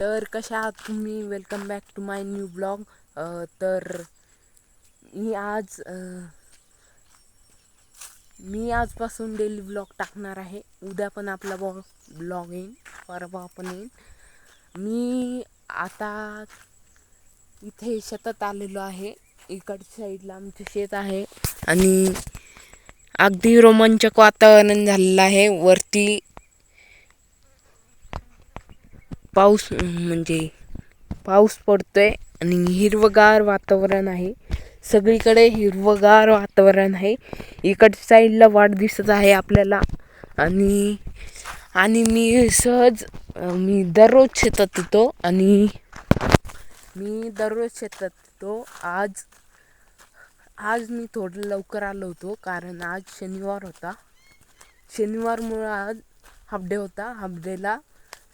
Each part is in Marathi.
तर कशा आहात तुम्ही? Welcome back to my new blog तर मी आज मी आजपासून डेली ब्लॉग टाकणार आहे. उद्या पण आपला बॉ ब्लॉग येईन. परवा पण येईन. मी आता इथे शेतात आलेलो आहे. इकडच्या साईडला आमचं शेत आहे. आणि अगदी रोमांचक वातावरण झालेलं आहे. वरती पाऊस म्हणजे पाऊस पडतो आहे आणि हिरवगार वातावरण आहे. सगळीकडे हिरवगार वातावरण आहे. इकडच्या साईडला वाट दिसत आहे आपल्याला. आणि आणि मी सहज मी दररोज शेतात येतो आणि मी दररोज शेतात येतो. आज आज मी थोडं लवकर आलो होतो कारण आज शनिवार होता. शनिवारमुळं आज हाफ डे होता. हाफ डेला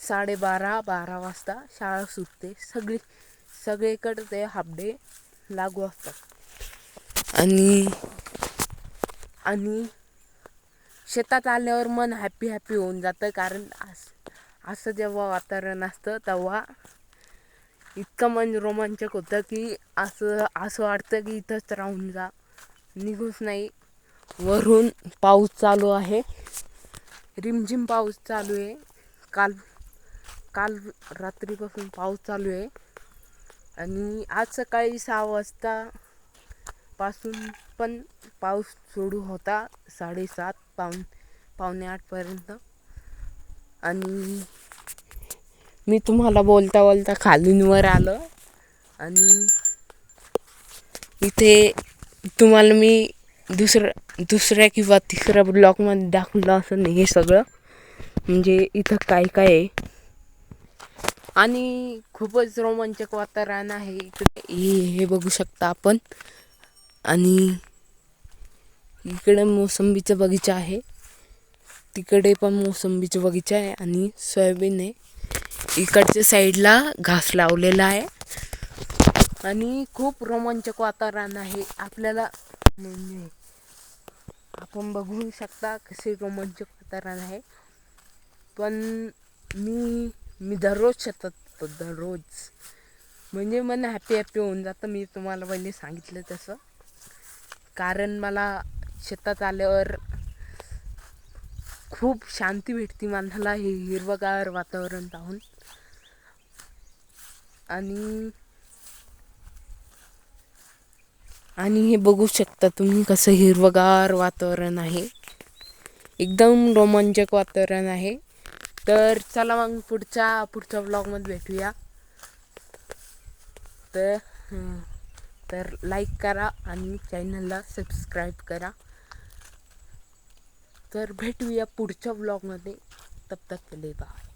साडेबारा बारा वाजता शाळा सुटते. सगळी सगळीकडे ते हापडे लागू असतात. आणि आणि शेतात आल्यावर मन हॅपी हॅपी होऊन जातं. कारण अस असं जेव्हा वातावरण असतं तेव्हा इतकं मन रोमांचक होतं की असं असं वाटतं की इथंच राहून जा. निघूच नाही. वरून पाऊस चालू आहे. रिमझिम पाऊस चालू आहे. काल काल रात्रीपासून पाऊस चालू आहे. आणि आज सकाळी सहा वाजता पासून पण पाऊस सुरू होता. साडेसात पाऊन पावणे आठपर्यंत आणि मी तुम्हाला बोलता बोलता खालून वर आलं. आणि इथे तुम्हाला मी दुसरं दुसऱ्या किंवा तिसऱ्या ब्लॉकमध्ये दाखवलं असं नाही हे सगळं. म्हणजे इथं काय काय आहे. आणि खूपच रोमांचक वातावरण आहे इकडे. हे हे बघू शकता आपण. आणि इकडे मोसंबीचा बगीचा आहे. तिकडे पण मोसंबीचा बगीचा आहे आणि सोयाबीन आहे इकडच्या साईडला घास लावलेला आहे. आणि खूप रोमांचक वातावरण आहे. आपल्याला म्हणजे आपण बघू शकता कसे रोमांचक वातावरण आहे. पण मी मी दररोज शेतात दररोज. म्हणजे मन हॅपी हॅपी होऊन जातं. मी तुम्हाला पहिले सांगितलं तसं. कारण मला शेतात आल्यावर खूप शांती भेटते मनाला हे हिरवगार वातावरण पाहून. आणि आणि हे बघू शकता तुम्ही कसं हिरवगार वातावरण आहे. एकदम रोमांचक वातावरण आहे. तर चला मग पुढच्या पुढच्या ब्लॉगमध्ये भेटूया. तर तर लाईक करा आणि चॅनलला सबस्क्राईब करा. तर भेटूया पुढच्या ब्लॉगमध्ये तब तक के बाय